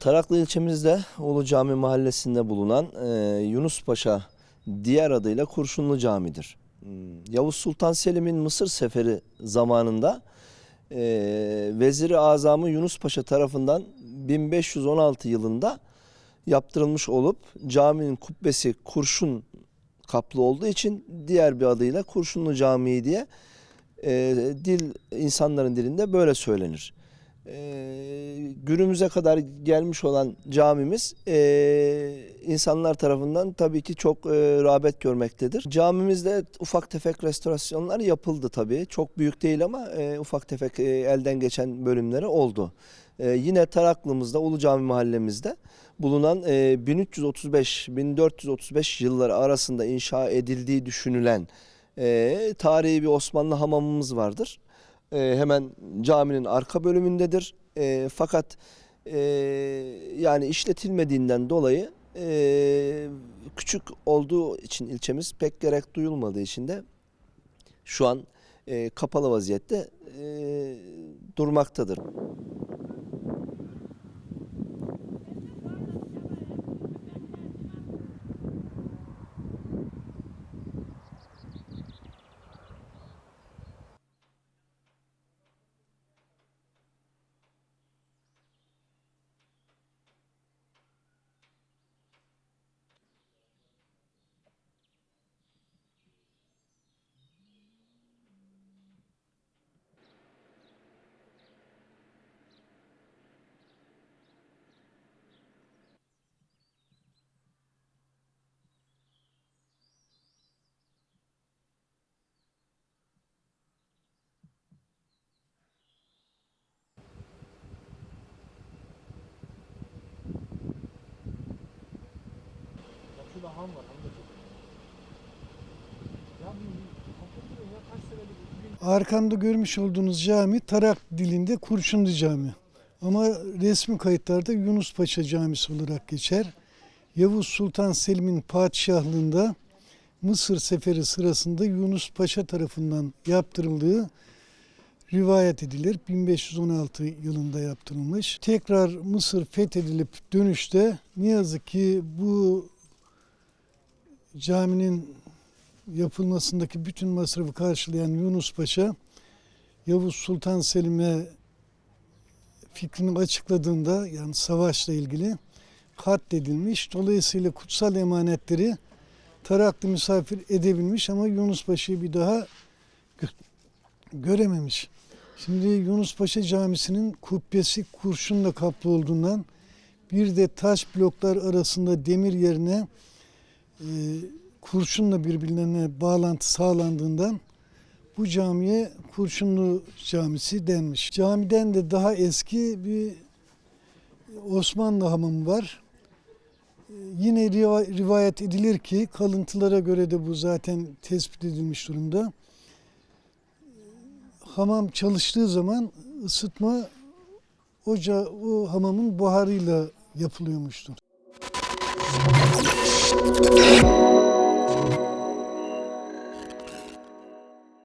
Taraklı ilçemizde Ulu Cami mahallesinde bulunan e, Yunus Paşa diğer adıyla Kurşunlu Cami'dir. Hmm, Yavuz Sultan Selim'in Mısır seferi zamanında e, Veziri Azamı Yunus Paşa tarafından 1516 yılında yaptırılmış olup caminin kubbesi kurşun kaplı olduğu için diğer bir adıyla Kurşunlu Camii diye e, dil insanların dilinde böyle söylenir. E, günümüze kadar gelmiş olan camimiz e, insanlar tarafından tabii ki çok e, rağbet görmektedir. Camimizde ufak tefek restorasyonlar yapıldı tabii. Çok büyük değil ama e, ufak tefek e, elden geçen bölümleri oldu. E, yine Taraklımızda, Ulu Cami mahallemizde bulunan e, 1335-1435 yılları arasında inşa edildiği düşünülen e, tarihi bir Osmanlı hamamımız vardır. E, hemen caminin arka bölümündedir. E, fakat e, yani işletilmediğinden dolayı e, küçük olduğu için ilçemiz pek gerek duyulmadığı için de şu an e, kapalı vaziyette e, durmaktadır. Bak şurada ham var, ham da çok. Arkamda görmüş olduğunuz cami Tarak dilinde Kurşunlu Cami. Ama resmi kayıtlarda Yunus Paşa Camisi olarak geçer. Yavuz Sultan Selim'in padişahlığında Mısır seferi sırasında Yunus Paşa tarafından yaptırıldığı rivayet edilir. 1516 yılında yaptırılmış. Tekrar Mısır fethedilip dönüşte ne yazık ki bu caminin yapılmasındaki bütün masrafı karşılayan Yunus Paşa Yavuz Sultan Selim'e fikrini açıkladığında yani savaşla ilgili katledilmiş. Dolayısıyla kutsal emanetleri Taraklı misafir edebilmiş ama Yunus Paşa'yı bir daha gö- görememiş. Şimdi Yunus Paşa Camisi'nin kubbesi kurşunla kaplı olduğundan bir de taş bloklar arasında demir yerine kurşunla birbirlerine bağlantı sağlandığından bu camiye Kurşunlu Camisi denmiş. Camiden de daha eski bir Osmanlı hamamı var. Ee, Yine riva- rivayet edilir ki kalıntılara göre de bu zaten tespit edilmiş durumda. Ee, Hamam çalıştığı zaman ısıtma oca o hamamın buharıyla yapılıyormuştur. you